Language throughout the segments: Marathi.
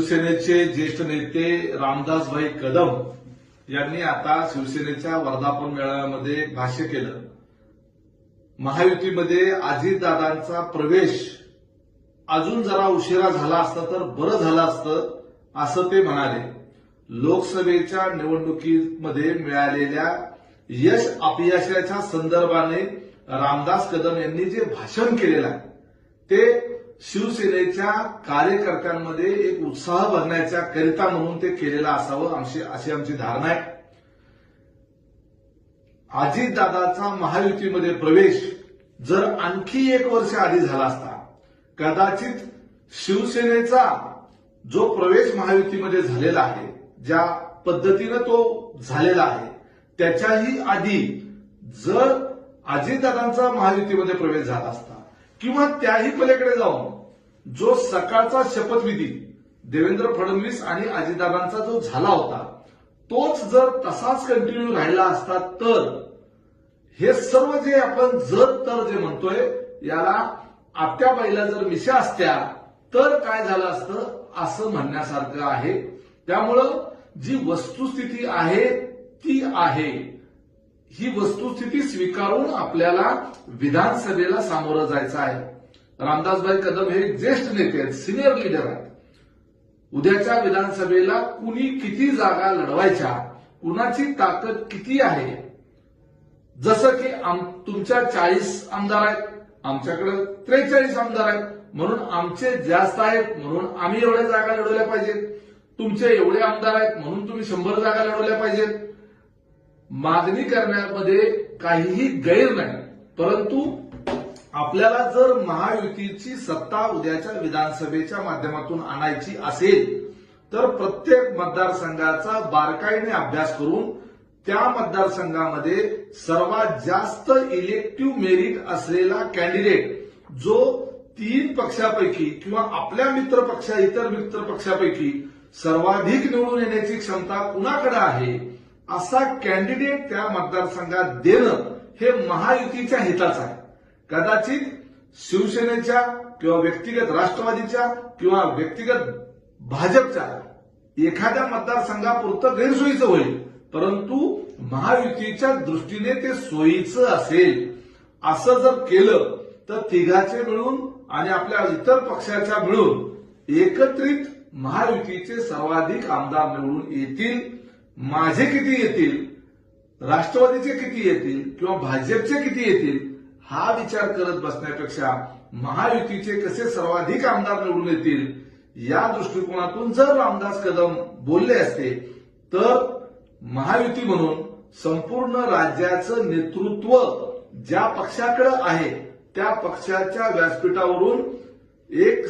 शिवसेनेचे ज्येष्ठ नेते रामदासभाई कदम यांनी आता शिवसेनेच्या वर्धापन मेळाव्यामध्ये भाष्य केलं. महायुतीमध्ये अजितदादांचा प्रवेश अजून जरा उशिरा झाला असता तर बरं झालं असतं असं ते म्हणाले. लोकसभेच्या निवडणुकीमध्ये मिळालेल्या यश अपयशाच्या संदर्भाने रामदास कदम यांनी जे भाषण केलेलं आहे ते शिवसेनेच्या कार्यकर्त्यांमध्ये एक उत्साह बघण्याच्या करिता म्हणून ते केलेलं असावं आमची अशी आमची धारणा आहे. अजितदादाचा महायुतीमध्ये प्रवेश जर आणखी एक वर्ष आधी झाला असता कदाचित शिवसेनेचा जो प्रवेश महायुतीमध्ये झालेला आहे ज्या पद्धतीनं तो झालेला आहे त्याच्याही आधी जर अजितदादांचा महायुतीमध्ये प्रवेश झाला असता किंवा त्याही पलीकडे जाऊन जो सकाळचा शपथविधी देवेंद्र फडणवीस आणि अजितदादांचा जो झाला होता तोच जर तसाच कंटिन्यू राहिला असता तर हे सर्व जे आपण जर तर जे म्हणतोय याला आपल्या पहिल्या जर मिशा असत्या तर काय झालं असतं असं म्हणण्यासारखं आहे. त्यामुळं जी वस्तुस्थिती आहे ती आहे. ही वस्तुस्थिती स्वीकारून आपल्याला विधानसभेला सामोरं जायचं आहे. रामदासभाई कदम हे ज्येष्ठ नेते आहेत सिनियर लीडर आहेत. उद्याच्या विधानसभेला कुणी किती जागा लढवायच्या कुणाची ताकद किती आहे? जसं की तुमच्या चाळीस आमदार आहेत आमच्याकडे त्रेचाळीस आमदार आहेत म्हणून आमचे जास्त आहेत म्हणून आम्ही एवढ्या जागा लढवल्या पाहिजेत. तुमचे एवढे आमदार आहेत म्हणून तुम्ही शंभर जागा लढवल्या पाहिजेत. मागणी करण्यामध्ये काहीही गैर नाही. परंतु आपल्याला जर महायुतीची सत्ता उद्याच्या विधानसभेच्या माध्यमातून आणायची असेल तर प्रत्येक मतदारसंघाचा बारकाईने अभ्यास करून त्या मतदारसंघामध्ये सर्वात जास्त इलेक्टिव्ह मेरिट असलेला कॅन्डिडेट जो तीन पक्षापैकी किंवा आपल्या मित्र पक्षा इतर मित्र पक्षापैकी सर्वाधिक निवडून येण्याची क्षमता कुणाकडे आहे असा कॅन्डिडेट त्या मतदारसंघात देणं हे महायुतीच्या हिताचं आहे. कदाचित शिवसेनेच्या किंवा व्यक्तिगत राष्ट्रवादीच्या किंवा व्यक्तिगत भाजपच्या एखाद्या मतदारसंघापुरतं गैरसोयीचं होईल. परंतु महायुतीच्या दृष्टीने ते सोयीचं असेल असं जर केलं तर तिघाचे मिळून आणि आपल्या इतर पक्षाच्या मिळून एकत्रित महायुतीचे सर्वाधिक आमदार निवडून येतील माझे किती येतील राष्ट्रवादीचे किती येतील किंवा भाजपचे किती येतील हा विचार करत बसण्यापेक्षा महायुतीचे कसे सर्वाधिक आमदार निवडून येतील या दृष्टिकोनातून जर रामदास कदम बोलले असते तर महायुती म्हणून संपूर्ण राज्याचं नेतृत्व ज्या पक्षाकडे आहे त्या पक्षाच्या व्यासपीठावरून एक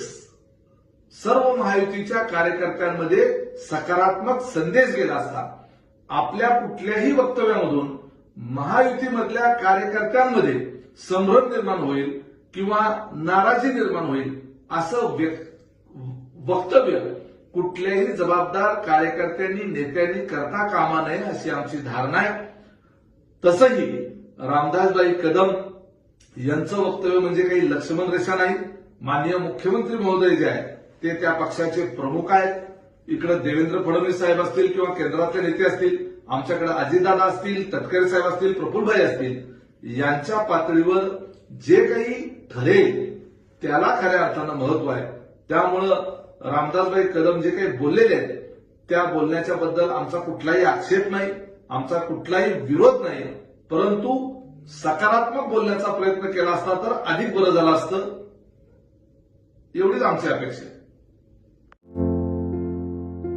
सर्व महायुतीच्या कार्यकर्त्यांमध्ये सकारात्मक संदेश गेला असता आपल्या कुठल्याही वक्तव्यामधून महायुतीमधल्या कार्यकर्त्यांमध्ये संभ्रम निर्माण होईल किंवा नाराजी निर्माण होईल असं वक्तव्य कुठल्याही जबाबदार कार्यकर्त्यांनी नेत्यांनी करता कामा नये अशी आमची धारणा आहे. तसंही रामदासबाई कदम यांचं वक्तव्य म्हणजे काही लक्ष्मण रेषा नाही. माननीय मुख्यमंत्री महोदय जे आहेत ते त्या पक्षाचे प्रमुख आहेत. इकडे देवेंद्र फडणवीस साहेब असतील किंवा केंद्रातले नेते असतील आमच्याकडे अजितदादा असतील तटकरे साहेब असतील प्रफुल्लभाई असतील यांच्या पातळीवर जे काही ठरेल त्याला खऱ्या अर्थानं महत्त्व आहे. त्यामुळं रामदासभाई कदम जे काही बोललेले आहेत त्या बोलण्याच्या बद्दल आमचा कुठलाही आक्षेप नाही आमचा कुठलाही विरोध नाही. परंतु सकारात्मक बोलण्याचा प्रयत्न केला असता तर अधिक बरं झालं असतं. एवढीच आमची अपेक्षा आहे.